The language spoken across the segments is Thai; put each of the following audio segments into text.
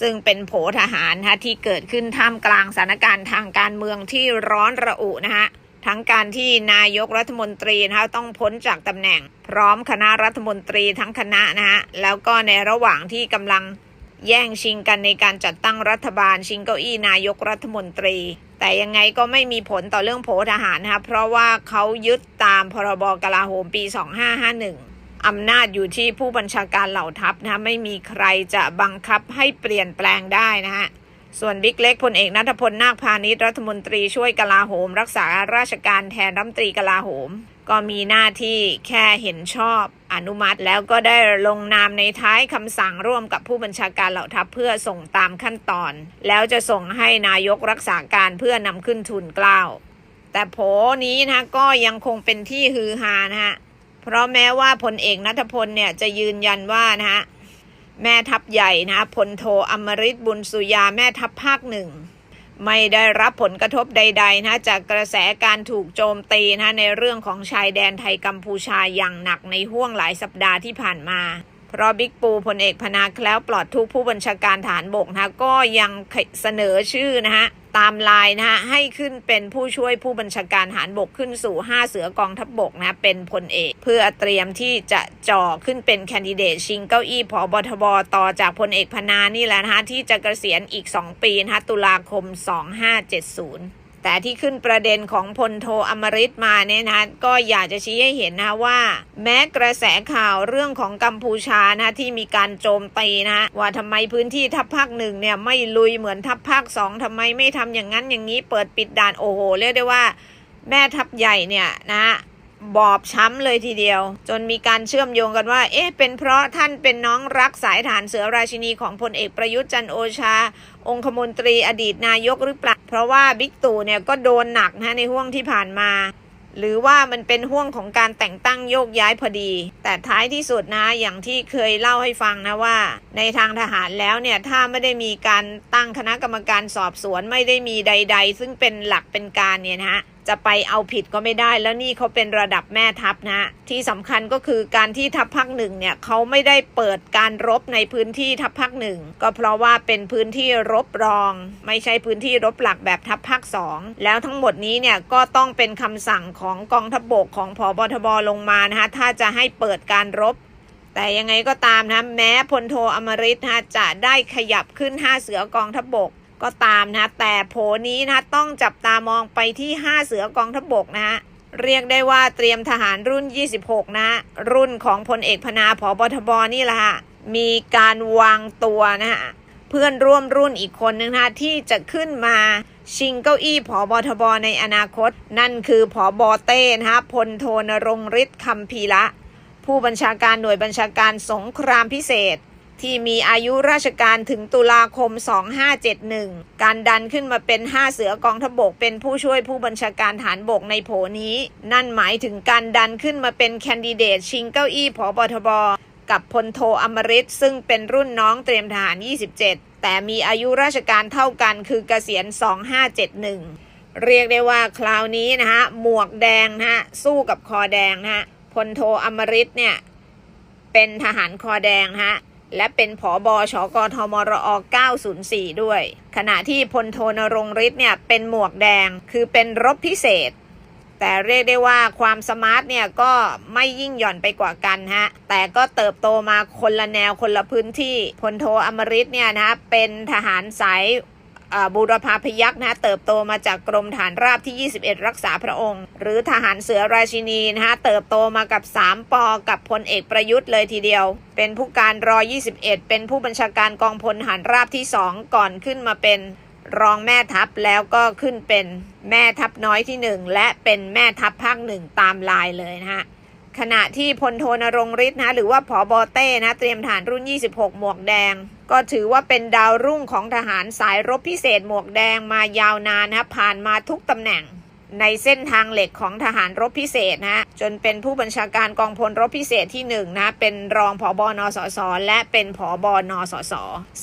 ซึ่งเป็นโผทหารนะคะที่เกิดขึ้นท่ามกลางสถานการณ์ทางการเมืองที่ร้อนระอุนะคะทั้งการที่นายกรัฐมนตรีนะคะต้องพ้นจากตำแหน่ง พร้อมคณะรัฐมนตรีทั้งคณะนะฮะแล้วก็ในระหว่างที่กำลังแย่งชิงกันในการจัดตั้งรัฐบาลชิงเก้าอี้นายกรัฐมนตรี แต่ยังไงก็ไม่มีผลต่อเรื่องโผทหารนะคะเพราะว่าเขายึดตามพรบกลาโหมปี 2551 อำนาจอยู่ที่ผู้บัญชาการเหล่าทัพนะไม่มีใครจะบังคับให้เปลี่ยนแปลงได้นะฮะส่วนบิ๊กเล็กพลเอกนัทพลนาคพาณิชย์รัฐมนตรีช่วยกลาโหม รักษาราชการแทนรัฐมนตรีกลาโหม ก็มีหน้าที่แค่เห็นชอบอนุมัติแล้วก็ได้ลงนามในท้ายคำสั่งร่วมกับผู้บัญชาการเหล่าทัพเพื่อส่งตามขั้นตอน แล้วจะส่งให้นายกรักษาการเพื่อนำขึ้นทุนกล้าวแต่โผนี้นะก็ยังคงเป็นที่ฮือฮานะฮะ เพราะแม้ว่าพลเอกนัทพลเนี่ยจะยืนยันว่านะฮะแม่ทัพใหญ่นะพลโทอมริตบุญสุยาแม่ทัพภาคหนึ่งไม่ได้รับผลกระทบใด ๆ นะจากกระแสการถูกโจมตีนะในเรื่องของชายแดนไทยกัมพูชาอย่างหนักในห่วงหลายสัปดาห์ที่ผ่านมา เพราะบิ๊กปูพลเอกพนาแคล้วปลอดทุกผู้บัญชาการฐานบกนะก็ยังเสนอชื่อนะฮะตามลายนะฮะให้ขึ้นเป็นผู้ช่วยผู้บัญชาการฐานบกขึ้นสู่ 5 เสือกองทัพบบกนะเป็นพลเอก เพื่อเตรียมที่จะจ่อขึ้นเป็นแคนดิเดตชิงเก้าอี้ผอบทบต่อจากพลเอกพนานี่แหละนะฮะที่จะเกษียณอีก 2 ปีนะฮะตุลาคม 2570 แต่ที่ขึ้นประเด็นของพลโทอมริตมาเนี่ยนะก็อยากจะชี้ให้เห็นนะว่า แม้กระแสข่าวเรื่องของกัมพูชานะที่มีการโจมตีนะว่าทำไมพื้นที่ทัพภาคหนึ่งเนี่ยไม่ลุยเหมือนทัพภาคสองทำไมไม่ทำอย่างนั้นอย่างนี้เปิดปิดด่านโอ้โหเรียกได้ว่า แม่ทัพใหญ่เนี่ยนะ บอบช้ำเลยทีเดียว จนมีการเชื่อมโยงกันว่า เอ๊ะเป็นเพราะท่านเป็นน้องรักสายฐานเสือราชินีของพลเอกประยุทธ์จันโอชา องคมนตรีอดีตนายกหรือเปล่า เพราะว่าบิ๊กตู่เนี่ยก็โดนหนักนะในห่วงที่ผ่านมา หรือว่ามันเป็นห่วงของการแต่งตั้งโยกย้ายพอดี แต่ท้ายที่สุดนะอย่างที่เคยเล่าให้ฟังนะว่า ในทางทหารแล้วเนี่ยถ้าไม่ได้มีการตั้งคณะกรรมการสอบสวนไม่ได้มีใด ๆ ซึ่งเป็นหลักเป็นการเนี่ยนะฮะ จะไปเอาผิดก็ไม่ได้ แล้วนี่เขาเป็นระดับแม่ทัพนะ ที่สำคัญก็คือการที่ทัพภาคหนึ่งเนี่ยเขาไม่ได้เปิดการรบในพื้นที่ทัพภาคหนึ่งก็เพราะว่าเป็นพื้นที่รบรอง ไม่ใช่พื้นที่รบหลักแบบทัพภาคสองแล้วทั้งหมดนี้เนี่ยก็ต้องเป็นคำสั่งของกองทัพบกของพบทบลงมานะคะถ้าจะให้เปิดการรบแต่ยังไงก็ตามนะแม้พลโทอมริตนะจะได้ขยับขึ้น 5 เสือกองทัพบก ก็ตามนะแต่โผนี้นะต้องจับตามองไปที่ 5 เสือกองทัพบกนะฮะเรียกได้ว่าเตรียมทหารรุ่น 26 นะ รุ่นของพลเอกพนาผอบทบนี่แหละฮะมีการวางตัวนะฮะเพื่อนร่วมรุ่นอีกคนนึงนะที่จะขึ้นมาชิงเก้าอี้ผอบทบในอนาคต นั่นคือผอบอเต้นะฮะพลโทนรงฤทธิ์คำพีละ ผู้บัญชาการหน่วยบัญชาการสงครามพิเศษ ที่มีอายุราชการถึงตุลาคม 2571 การดันขึ้นมาเป็น 5 เสือกองทบกเป็นผู้ช่วยผู้บัญชาการฐานบกในโผนี้ นั่นหมายถึงการดันขึ้นมาเป็นแคนดิเดตชิงเก้าอี้ผอบทบกับพลโทอมริตซึ่งเป็นรุ่นน้องเตรียมทหาร 27 แต่มีอายุราชการเท่ากันคือเกษียณ 2571 เรียกได้ว่าคราวนี้นะฮะ หมวกแดงนะฮะ สู้กับคอแดงนะฮะพลโทอมริตเนี่ย เป็นทหารคอแดงนะฮะ และเป็นผอบอชกทมรอ 904 ด้วย ขณะที่พลโทนรงฤทธิ์เนี่ยเป็นหมวกแดงคือเป็นรบพิเศษ แต่เรียกได้ว่าความสมาร์ทเนี่ยก็ไม่ยิ่งหย่อนไปกว่ากันฮะ แต่ก็เติบโตมาคนละแนวคนละพื้นที่พลโทอมริตเนี่ยนะเป็นทหารสาย บูรพาพยักษ์นะเติบโตมาจากกรมฐานราบที่ 21 รักษาพระองค์ หรือทหารเสือราชินีนะฮะเติบโตมากับ 3ปอกับพลเอกประยุทธ์เลยทีเดียว เป็นผู้การรอ21 เป็นผู้บัญชาการกองพลทหารราบที่ 2 ก่อนขึ้นมาเป็นรองแม่ทัพแล้วก็ขึ้นเป็นแม่ทัพน้อยที่ 1 และเป็นแม่ทัพภาคหนึ่งตามลายเลยนะฮะ ขณะที่พลโทนรงฤทธิ์นะหรือว่าผอบอเต้นะเตรียมฐานรุ่น 26 หมวกแดง ก็ถือว่าเป็นดาวรุ่งของทหารสายรบพิเศษหมวกแดงมายาวนานนะผ่านมาทุกตำแหน่ง ในเส้นทางเหล็กของทหารรบพิเศษนะจนเป็นผู้บัญชาการกองพลรบพิเศษที่1นนะเป็นรองผอบอนอสสและเป็นผอบอนอสส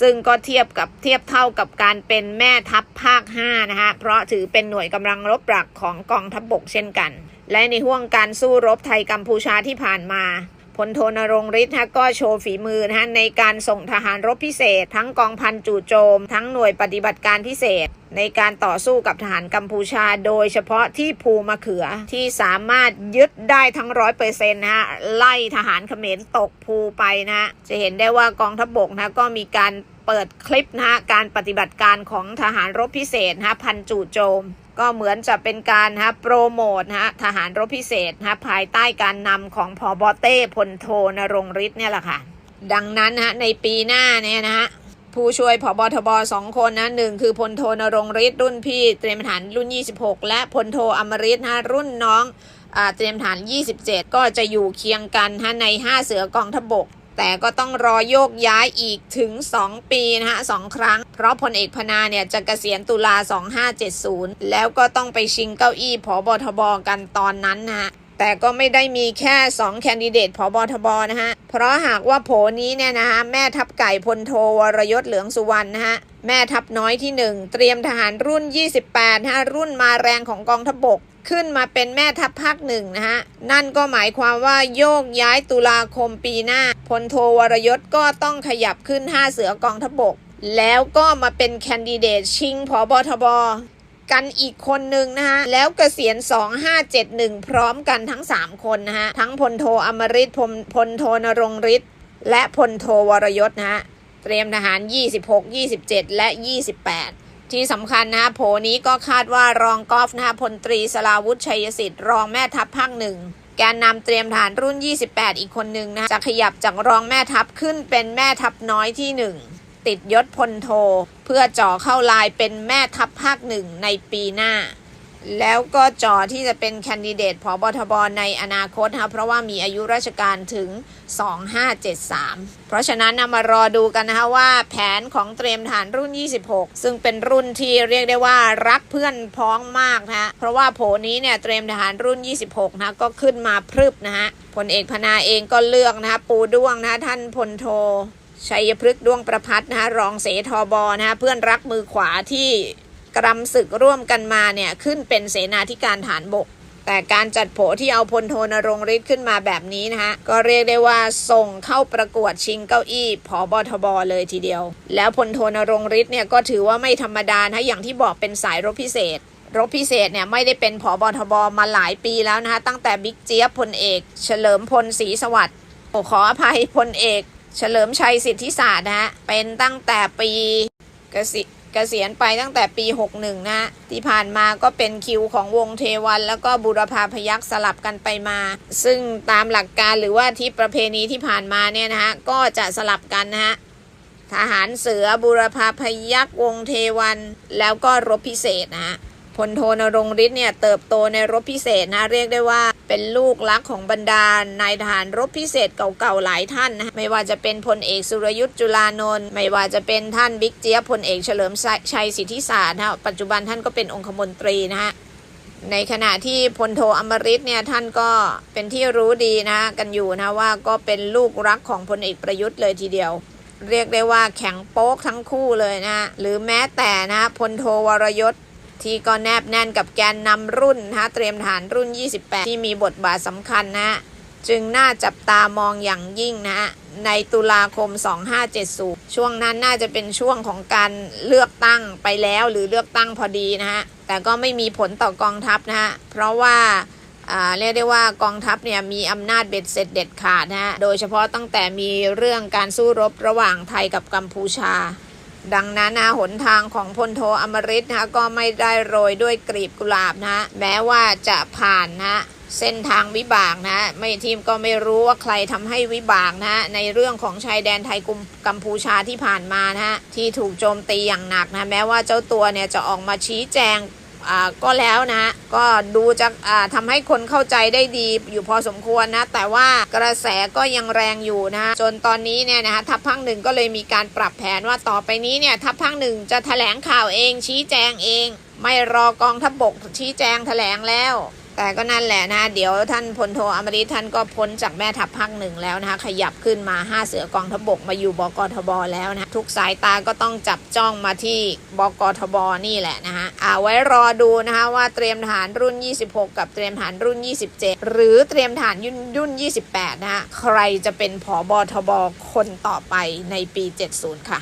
ซึ่งก็เทียบกับเทียบเท่ากับการเป็นแม่ทัพภาค5นะฮะเพราะถือเป็นหน่วยกำลังรบหลักของกองทัพบบกเช่นกัน และในห่วงการสู้รบไทยกัมพูชาที่ผ่านมาพลโทนรงฤทธิ์ก็โชว์ฝีมือนะะในการส่งทหารรบพิเศษ ทั้งกองพันจู่โจม ทั้งหน่วยปฏิบัติการพิเศษ ในการต่อสู้กับทหารกัมพูชา โดยเฉพาะที่ภูมะเขือที่สามารถยึดได้ทั้งร้อยเปอร์เซ็นต์นะฮะไล่ทหารเขมรตกภูไปนะฮะจะเห็นได้ว่ากองทัพบกนะก็มีการเปิดคลิปนะฮะการปฏิบัติการของทหารรบพิเศษนะฮะพันจู่โจม ก็เหมือนจะเป็นการฮะโปรโมทนะฮะทหารรบพิเศษนะฮะภายใต้การนำของพอบอเต้พลโทนรงฤทธิ์เนี่ยแหละค่ะ ดังนั้นนะฮะในปีหน้าเนี่ยนะฮะผู้ช่วยผบทบสองคนนะหนึ่งคือพลโทนรงฤทธิ์รุ่นพี่เตรียมทหารรุ่น 26 และพลโทอมฤทธิ์นะฮะรุ่นน้องอาเตรียมทหาร27 ก็จะอยู่เคียงกันนะฮะใน 5 เสือกองทบก แต่ก็ต้องรอโยกย้ายอีกถึง 2 ปีนะฮะสองครั้ง เพราะพลเอกพนาเนี่ยจะเกษียณตุลา 2570 แล้วก็ต้องไปชิงเก้าอี้ผบทบกันตอนนั้นนะฮะแต่ก็ไม่ได้มีแค่ 2 แคนดิเดตผบทบนะฮะ เพราะหากว่าโผนี้เนี่ยนะฮะ แม่ทัพไก่พลโทวรยศเหลืองสุวรรณนะฮะ แม่ทัพน้อยที่ 1 เตรียมทหารรุ่น 28นะฮะรุ่นมาแรงของกองทัพบก ขึ้นมาเป็นแม่ทัพภาคหนึ่งนะฮะ นั่นก็หมายความว่าโยกย้ายตุลาคมปีหน้าพลโทวรยศก็ต้องขยับขึ้น 5 เสือกองทบก แล้วก็มาเป็นแคนดิเดตชิงผบทบกันอีกคนหนึ่งนะฮะ แล้วเกษียณ 2571 พร้อมกันทั้ง 3 คนนะฮะ ทั้งพลโทอมฤทธิ์พลพลโทนรงฤทธิ์และพลโทวรยศนะฮะ เตรียมทหาร 26 27 และ 28 ที่สำคัญนะฮะโผนี้ก็คาดว่ารองกอล์ฟนะฮะพลตรีสลาวุฒิชัยสิทธิ์รองแม่ทัพภาคหนึ่งแกนนำเตรียมฐานรุ่น 28 อีกคนหนึ่งนะจะขยับจากรองแม่ทัพขึ้นเป็นแม่ทัพน้อยที่หนึ่งติดยศพลโท เพื่อจ่อเข้าลายเป็นแม่ทัพภาคหนึ่งในปีหน้า แล้วก็จอที่จะเป็นแคนดิเดตผอบทบในอนาคตนะคะเพราะว่ามีอายุราชการถึง 2573 เพราะฉะนั้นนะมารอดูกันนะคะว่าแผนของเตรียมฐานรุ่น 26 ซึ่งเป็นรุ่นที่เรียกได้ว่ารักเพื่อนพ้องมากนะฮะเพราะว่าโผนี้เนี่ยเตรียมทหารรุ่น 26นะก็ขึ้นมาพรึบนะฮะพลเอกพนาเองก็เลือกนะคะปูด้วงนะะท่านพลโทชัยพฤกษ์ดวงประพัฒนะะรองเสทอบอนะะเพื่อนรักมือขวาที่ กรำศึกร่วมกันมาเนี่ยขึ้นเป็นเสนาธิการฐานบก แต่การจัดโผที่เอาพลโทนรงฤทธิ์ขึ้นมาแบบนี้นะคะก็เรียกได้ว่าส่งเข้าประกวดชิงเก้าอี้ผอบทบเลยทีเดียว แล้วพลโทนรงฤทธิ์เนี่ยก็ถือว่าไม่ธรรมดานะอย่างที่บอกเป็นสายรบพิเศษรบพิเศษเนี่ยไม่ได้เป็นผอบทบมาหลายปีแล้วนะคะตั้งแต่บิ๊กเจี๊ยบพลเอก เฉลิมพลศรีสวัสดิ์ขออภัยพลเอก เฉลิมชัยสิทธิศาสตร์นะฮะเป็นตั้งแต่ปีเกษี เกษียณไปตั้งแต่ปี 61นะฮะที่ผ่านมาก็เป็นคิวของวงเทวัน แล้วก็บุรพาพยักษ์สลับกันไปมา ซึ่งตามหลักการหรือว่าที่ประเพณีที่ผ่านมาเนี่ยนะฮะก็จะสลับกันนะฮะทหารเสือบุรพาพยักษ์วงเทวัน แล้วก็รบพิเศษนะฮะ พลโทนรงฤทธิ์เนี่ยเติบโตในรบพิเศษนะเรียกได้ว่า เป็นลูกรักของบรรดานายทหารรบพิเศษเก่าๆหลายท่านนะไม่ว่าจะเป็นพลเอกสุรยุทธ์จุลานนท์ไม่ว่าจะเป็นท่านบิ๊กเจี๊ยบพลเอกเฉลิมชัยสิทธิศาสตร์นะปัจจุบันท่านก็เป็นองคมนตรีนะฮะในขณะที่พลโทอมฤตเนี่ยท่านก็เป็นที่รู้ดีนะกันอยู่นะว่าก็เป็นลูกรักของพลเอกประยุทธ์เลยทีเดียว เรียกได้ว่าแข็งโป๊กทั้งคู่เลยนะหรือแม้แต่นะพลโทวรยศ ที่ก็แนบแน่นกับแกนนำรุ่นนะเตรียมฐานรุ่น 28 ที่มีบทบาทสำคัญนะจึงน่าจับตามองอย่างยิ่งนะในตุลาคม 2570 ช่วงนั้นน่าจะเป็นช่วงของการเลือกตั้งไปแล้วหรือเลือกตั้งพอดีนะฮะ แต่ก็ไม่มีผลต่อกองทัพนะฮะ เพราะว่าเรียกได้ว่ากองทัพเนี่ยมีอำนาจเบ็ดเสร็จเด็ดขาดนะฮะ โดยเฉพาะตั้งแต่มีเรื่องการสู้รบระหว่างไทยกับกัมพูชา ดังนั้นนะหนทางของพลโทอมฤตนะก็ไม่ได้โรยด้วยกลีบกุหลาบนะ แม้ว่าจะผ่านนะ เส้นทางวิบากนะ ไม่ทีมก็ไม่รู้ว่าใครทำให้วิบากนะ ในเรื่องของชายแดนไทยกุมกัมพูชาที่ผ่านมานะที่ถูกโจมตีอย่างหนักนะ แม้ว่าเจ้าตัวเนี่ยจะออกมาชี้แจง ก็แล้วนะ ก็ดูจะอ่าทำให้คนเข้าใจได้ดีอยู่พอสมควรนะ แต่ว่ากระแสก็ยังแรงอยู่นะ จนตอนนี้เนี่ยนะคะทัพภาคหนึ่งก็เลยมีการปรับแผนว่าต่อไปนี้เนี่ยทัพภาคหนึ่งจะแถลงข่าวเองชี้แจงเอง ไม่รอกองทัพบกชี้แจงแถลงแล้ว แต่ก็นั่นแหละนะเดี๋ยวท่านพลโทอมริท่านก็พ้นจากแม่ทัพภาคหนึ่งแล้วนะคะขยับขึ้นมาห้าเสือกองทบกมาอยู่บกทบแล้วนะทุกสายตาก็ต้องจับจ้องมาที่บกทบนี่แหละนะฮะเอาไว้รอดูนะคะว่าเตรียมทหารรุ่น 26 กับเตรียมทหารรุ่น 27 หรือเตรียมทหารยุ่นยุ่น 28 นะฮะใครจะเป็นผอบทบคนต่อไปในปี 70 ค่ะ